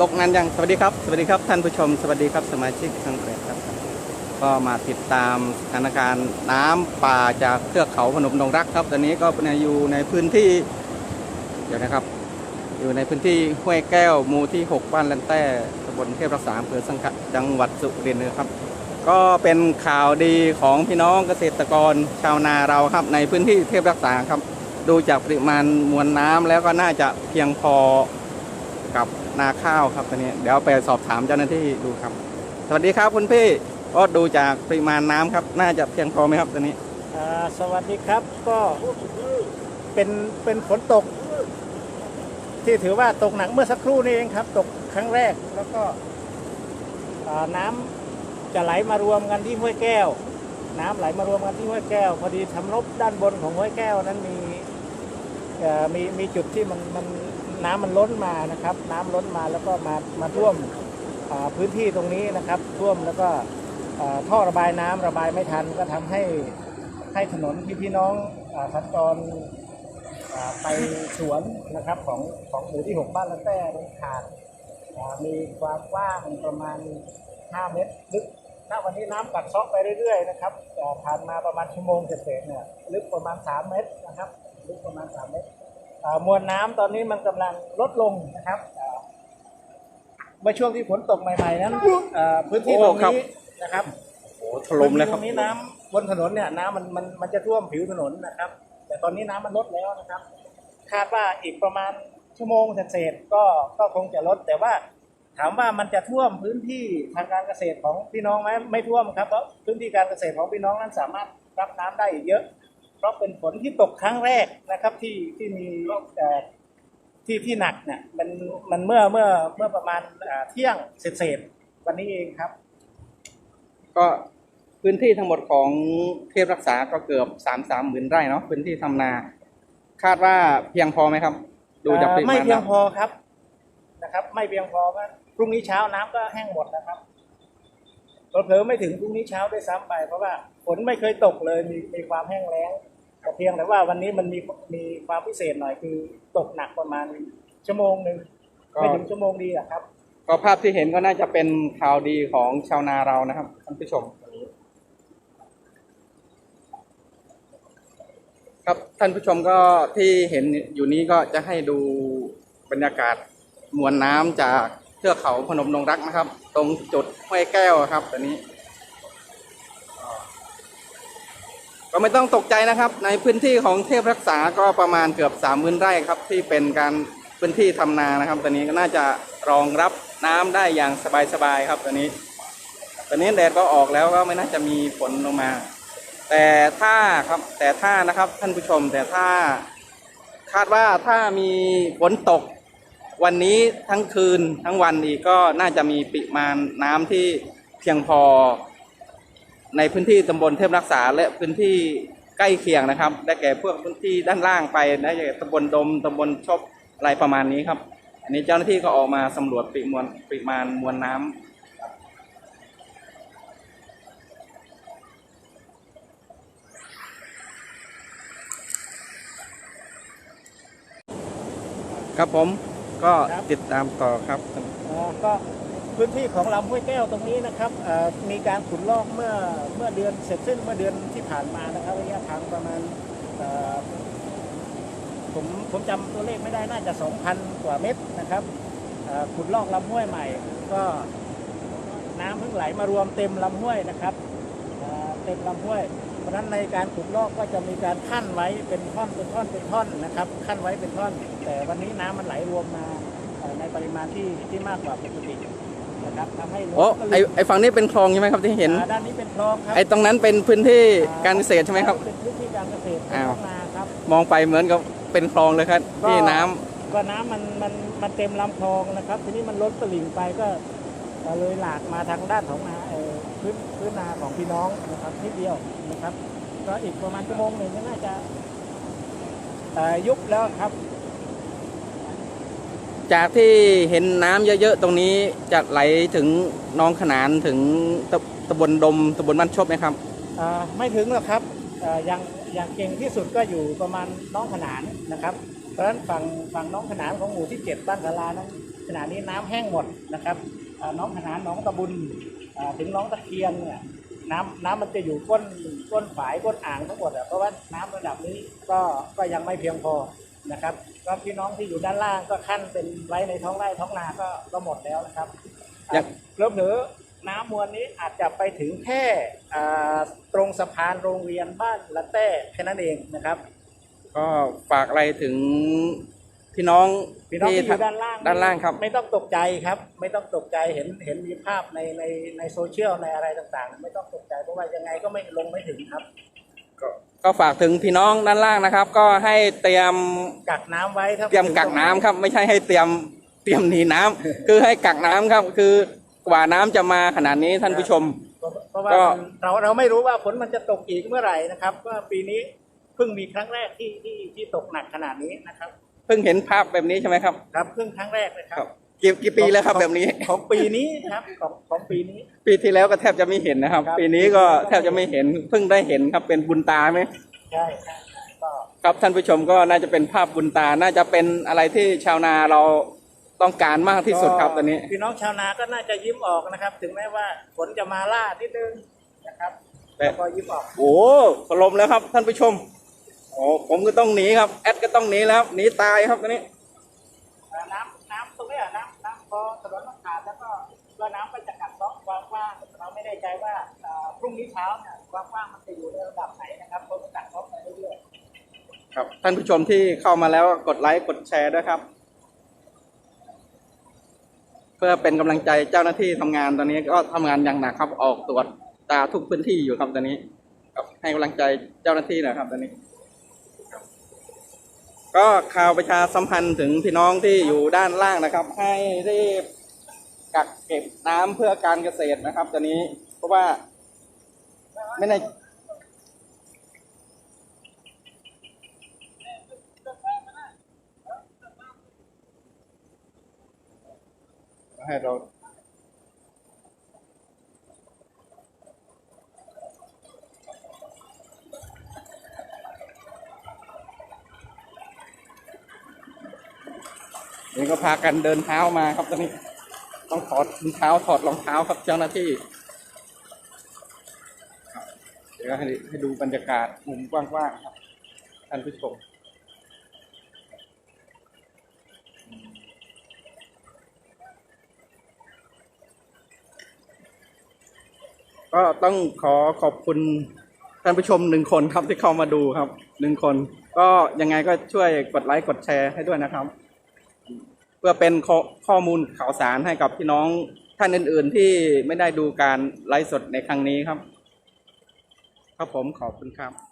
ตกนั้นยังสวัสดีครับสวัสดีครับท่านผู้ชม สวัสดีครับสมาชิกทั้งแปดครับ ก็มาติดตามสถานการณ์น้ำป่าจากเทือกเขาพนมดงรักครับ ตอนนี้ก็อยู่ในพื้นที่ เดี๋ยวนะครับ อยู่ในพื้นที่ห้วยแก้วหมู่ที่ 6 บ้านลันแต้ตำบลเทพรักษาอำเภอสังขะจังหวัดสุรินทร์นะครับ ก็เป็นข่าวดีของพี่น้องเกษตรกรชาวนาเราครับในพื้นที่เทพรักษาครับ ดูจากปริมาณมวลน้ำแล้วก็น่าจะเพียงพอกับ นาข้าวครับตอนนี้เดี๋ยวไปสอบถามเจ้าหน้าที่ดูครับ สวัสดีครับคุณพี่ก็ดูจากปริมาณน้ำครับ น่าจะเพียงพอไหมครับตอนนี้สวัสดีครับก็เป็นเป็นฝนตก ที่ถือว่าตกหนักเมื่อสักครู่นี้เองครับ ตกครั้งแรกแล้วก็น้ำจะไหลมารวมกันที่ห้วยแก้ว น้ำไหลมารวมกันที่ห้วยแก้ว พอดีทำรบด้านบนของห้วยแก้วนั้นมีมีมีจุดที่มันมัน น้ำมันล้นมานะครับ น้ำล้นมาแล้วก็มามาท่วมพื้นที่ตรงนี้นะครับ ท่วมแล้วก็ท่อระบายน้ำระบายไม่ทันก็ทำให้ให้ถนนที่พี่น้องสัญจรอ่าไปสวนนะครับของของหมู่ที่ 6 บ้านละแต้นั้นขาดมีความกว้างประมาณ 5 เมตรลึกณวันนี้น้ำกัดซอกไปเรื่อยๆนะครับผ่านมาประมาณชั่วโมงเศษๆเนี่ยลึกประมาณ 3 เมตรนะครับลึกประมาณ 3 เมตร มวลน้ำตอนนี้มันกำลังลดลงนะครับอ่าเมื่อช่วงที่ฝนตกใหม่ๆนั้นอ่าพื้นที่ตรงโอ้ครับนี้นะครับโอ้ถล่มเลยครับตรงนี้น้ำบนถนนเนี่ยน้ำมันมันมันจะท่วมผิวถนนนะครับ แต่ตอนนี้น้ำมันลดแล้วนะครับ คาดว่าอีกประมาณชั่วโมงเศษๆก็ก็คงจะลด แต่ว่าถามว่ามันจะท่วมพื้นที่ทางการเกษตรของพี่น้องไหมไม่ท่วมครับเพราะพื้นที่การเกษตรของพี่น้องนั้นสามารถรับน้ำได้อีกเยอะ เพราะเป็นฝนที่ตกครั้งแรกนะครับที่ที่มีเอ่อที่ที่หนักเนี่ยมันมันเมื่อเมื่อเมื่อประมาณอ่าเที่ยงเศษๆวันนี้เองครับ ก็พื้นที่ทั้งหมดของเทพรักษาก็เกือบสามสามหมื่นไร่เนาะพื้นที่ทำนา คาดว่าเพียงพอไหมครับ ดูจากปริเอ่อไม่มาณเพียงน้ำพอครับนะครับ ไม่เพียงพอว่าพรุ่งนี้เช้าน้ำก็แห้งหมดนะครับเผลอๆไม่ถึงพรุ่งนี้เช้าด้วยซ้ำไปเพราะว่าฝนไม่เคยตกเลยมีมีความแห้งแล้ง แต่เพียงแต่ว่าวันนี้มันมีมีความพิเศษหน่อยคือตกหนักประมาณชั่วโมงหนึ่งไม่ถึงชั่วโมงดีอะครับ ก็ภาพที่เห็นก็น่าจะเป็นข่าวดีของชาวนาเรานะครับท่านผู้ชมครับท่านผู้ชมก็ที่เห็นอยู่นี้ก็จะให้ดูบรรยากาศมวลน้ำจากเทือกเขาพนมดงรักนะครับ ตรงจุดห้วยแก้วครับตอนนี้ ก็ไม่ต้องตกใจนะครับ ในพื้นที่ของเทพรักษาก็ประมาณเกือบสามหมื่นไร่ครับ ที่เป็นการพื้นที่ทำนานะครับ ตอนนี้ก็น่าจะรองรับน้ำได้อย่างสบายๆครับตอนนี้ ตอนนี้แดดก็ออกแล้วก็ไม่น่าจะมีฝนลงมา แต่ถ้าครับแต่ถ้านะครับท่านผู้ชม แต่ถ้าคาดว่าถ้ามีฝนตกวันนี้ทั้งคืนทั้งวันอีกก็น่าจะมีปริมาณน้ำที่เพียงพอ ในพื้นที่ตำบลเทพรักษา และพื้นที่ใกล้เคียงนะครับ ได้แก่พวกพื้นที่ด้านล่างไปได้แก่ตำบลดมตำบลชบอะไรประมาณนี้ครับ อันนี้เจ้าหน้าที่ก็ออกมาสำรวจปริมวลปริมาณมวลน้ำครับผมก็ติดตามต่อครับอ่าก็ พื้นที่ของลำห้วยแก้วตรงนี้นะครับมีการขุดลอกเมื่อเมื่อเดือนเสร็จสิ้นเมื่อเดือนที่ผ่านมานะครับระยะทางประมาณผมผมจำตัวเลขไม่ได้น่าจะ 2,000 กว่าเมตรนะครับขุดลอกลำห้วยใหม่ ก็น้ำเพิ่งไหลมารวมเต็มลำห้วยนะครับเต็มลำห้วย เพราะนั้นในการขุดลอกก็จะมีการขั้นไว้เป็นท่อนเป็นท่อนเป็นท่อนนะครับขั้นไว้เป็นท่อน แต่วันนี้น้ำมันไหลรวมมาในปริมาณที่ที่มากกว่าปกติ นะครับทำให้รถโอ้ก็ไอเลยไอฝั่งนี้เป็นคลองใช่ไหมครับที่เห็นอ่าด้านนี้เป็นคลองครับไอตรงนั้นเป็นพื้นที่การเกษตรใช่ไหมครับ เป็นพื้นที่การเกษตรเป็นอ้าวท้องนาครับ มองไปเหมือนกับเป็นคลองเลยครับ ก็ ที่น้ำก็น้ำมันมันมันเต็มลำคลองนะครับ ทีนี้มันล้นตลิ่งไปก็ก็เลยหลากมาทางด้านของนาเออพื้นพื้นนาของพี่น้องนะครับนิดเดียวนะครับ ก็อีกประมาณชั่วโมงหนึ่งก็น่าจะเอ่อยุบแล้วครับ จากที่เห็นน้ำเยอะๆตรงนี้จะไหลถึงน้องขนานถึงตตำบลดมตำบลบ้านชบไหมครับอ่าไม่ถึงหรอกครับอ่าย่างอย่างเก่งที่สุดก็อยู่ประมาณน้องขนานนะครับ เพราะฉะนั้นฝั่งฝั่งน้องขนานของหมู่ที่เจ็ดบ้านสารานั้นขณะนี้น้ำแห้งหมดนะครับน้องขนานน้องตะบุญถึงน้องตะเคียนเนี่ยน้ำน้ำมันจะอยู่ก้นก้นฝายก้นอ่างทั้งหมดอะเพราะว่าน้ำระดับนี้ก็ก็ยังไม่เพียงพอ นะครับก็พี่น้องที่อยู่ด้านล่างก็ขั้นเป็นไว้ในท้องไร่ท้องนาก็ก็หมดแล้วนะครับอยากเริ่มเหนือน้ำมวลนี้อาจจะไปถึงแค่อ่าตรงสะพานโรงเรียนบ้านละแต้แค่นั้นเองนะครับ ก็ฝากอะไรถึงพี่น้องพี่น้องที่อยู่ด้านล่างด้านล่างครับ ไม่ต้องตกใจครับ ไม่ต้องตกใจเห็นเห็นมีภาพในในในโซเชียลในอะไรต่างๆ ไม่ต้องตกใจเพราะว่ายังไงก็ไม่ลงไม่ถึงครับ ก็ก็ฝากถึงพี่น้องด้านล่างนะครับ ก็ให้เตรียมกักน้ำไว้ถ้าเตรียมกักน้ำครับ ไม่ใช่ให้เตรียมเตรียมหนีน้ำ คือให้กักน้ำครับ คือกว่าน้ำจะมาขนาดนี้ท่านผู้ชม เพราะว่าก็ มันเราเราไม่รู้ว่าฝนมันจะตกอีกเมื่อไหร่นะครับว่าปีนี้เพิ่งมีครั้งแรกที่ที่ที่ตกหนักขนาดนี้นะครับ เพิ่งเห็นภาพแบบนี้ใช่ไหมครับ ครับเพิ่งครั้งแรกเลยคครัรับบ กี่กี่ปีแล้วครับแบบนี้ ของปีนี้นะครับของของปีนี้ ปีที่แล้วก็แทบจะไม่เห็นนะครับ ครับ ปีนี้ก็แทบจะไม่เห็นเพิ่งได้เห็นครับเป็นบุญตาไหมใช่ใช่ก็ครับท่านผู้ชมก็น่าจะเป็นภาพบุญตาน่าจะเป็นอะไรที่ชาวนาเราต้องการมากที่สุดครับตอนนี้ พี่น้องชาวนาก็น่าจะยิ้มออกนะครับ ถึงแม้ว่าฝนจะมาล่านิดนึงนะครับแต่ แต่ก็ยิ้มออก โอ้ถล่มแล้วครับ ท่านผู้ชมโอ้ผมก็ต้องหนีครับแอดก็ต้องหนีแล้วครับหนีตายครับตอนนี้อ่าน้ำ ก็น้ำก็จะกัดเซาะกว้างๆเราไม่ได้ใจว่าพรุ่งนี้เช้าเนี่ยกว้างๆมันจะอยู่ในระดับไหนนะครับเพราะมันกัดเซาะไปเรื่อยๆครับท่านผู้ชมที่เข้ามาแล้วกดไลค์กดแชร์ด้วยครับ เพื่อเป็นกำลังใจเจ้าหน้าที่ทำงานตอนนี้ก็ทำงานอย่างหนักครับออกตรวจตาทุกพื้นที่อยู่ครับตอนนี้ครับให้กำลังใจเจ้าหน้าที่หนะครับตอนนี้ก็ข่าวประชาสัมพันธ์ถึงพี่น้องที่อยู่ด้านล่างนะครับ ให้รีบ กักเก็บน้ำเพื่อการเกษตรนะครับตอนนี้เพราะว่าไม่ในให้เรานี่ก็พากันเดินเท้ามาครับตอนนี้ ต้องถอดรองเท้าถอดรองเท้าครับเจ้าหน้าที่ เดี๋ยวให้ให้ดูบรรยากาศมุมกว้างๆครับท่านผู้ชมก็ต้องขอขอบคุณท่านผู้ชมหนึ่งคนครับที่เข้ามาดูครับหนึ่งคน ก็ยังไงก็ช่วยกดไลค์กดแชร์ให้ด้วยนะครับ พื่อเป็นข้อข้อมูลข่าวสารให้กับพี่น้องท่านอื่น ๆ ที่ไม่ได้ดูการไลฟ์สดในครั้งนี้ครับ ครับผมขอบคุณครับ